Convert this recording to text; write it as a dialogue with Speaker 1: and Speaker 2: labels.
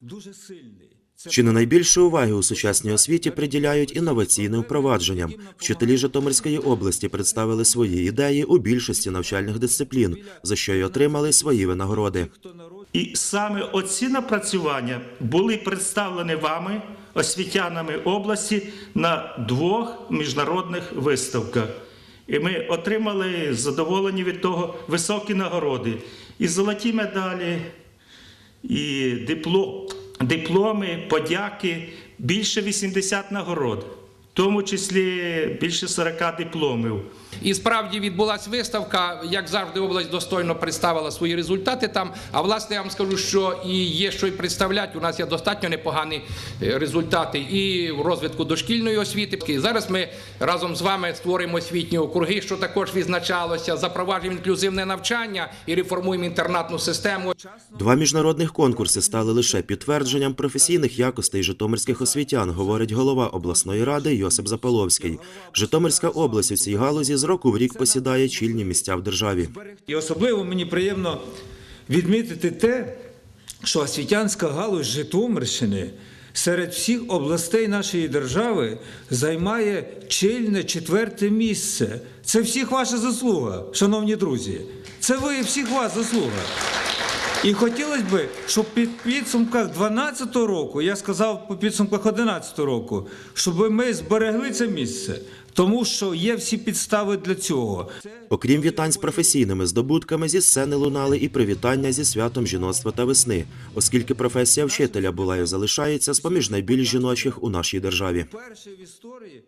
Speaker 1: дуже сильний.
Speaker 2: Чи не найбільше уваги у сучасній освіті приділяють інноваційним впровадженням? Вчителі Житомирської області представили свої ідеї у більшості навчальних дисциплін, за що й отримали свої винагороди.
Speaker 3: І саме оці напрацювання були представлені вами, освітянами області, на двох міжнародних виставках. І ми отримали задоволені від того високі нагороди. І золоті медалі, і дипло, дипломи, подяки, більше 80 нагород, тому числі більше 40 дипломів.
Speaker 4: І справді відбулася виставка, як завжди, область достойно представила свої результати там. А власне я вам скажу, що і є що й представляти. У нас є достатньо непогані е, результати і в розвитку дошкільної освіти. І зараз ми разом з вами створюємо освітні округи, що також відзначалося, запроваджуємо інклюзивне навчання і реформуємо інтернатну систему.
Speaker 2: Два міжнародних конкурси стали лише підтвердженням професійних якостей житомирських освітян, говорить голова обласної ради Йосип Запаловський. Житомирська область у цій галузі з року в рік посідає чільні місця в державі.
Speaker 1: І особливо мені приємно відмітити те, що освітянська галузь Житомирщини серед всіх областей нашої держави займає чільне четверте місце. Це всіх ваша заслуга, шановні друзі. Це ви всіх вас заслуга. І хотілося б, щоб під підсумках 12 року, я сказав по підсумках 11 року, щоб ми зберегли це місце, тому що є всі підстави для цього.
Speaker 2: Окрім вітань з професійними здобутками, зі сцени лунали і привітання зі святом жіноцтва та весни, оскільки професія вчителя була і залишається з поміж найбільш жіночих у нашій державі.
Speaker 1: Перше в історії.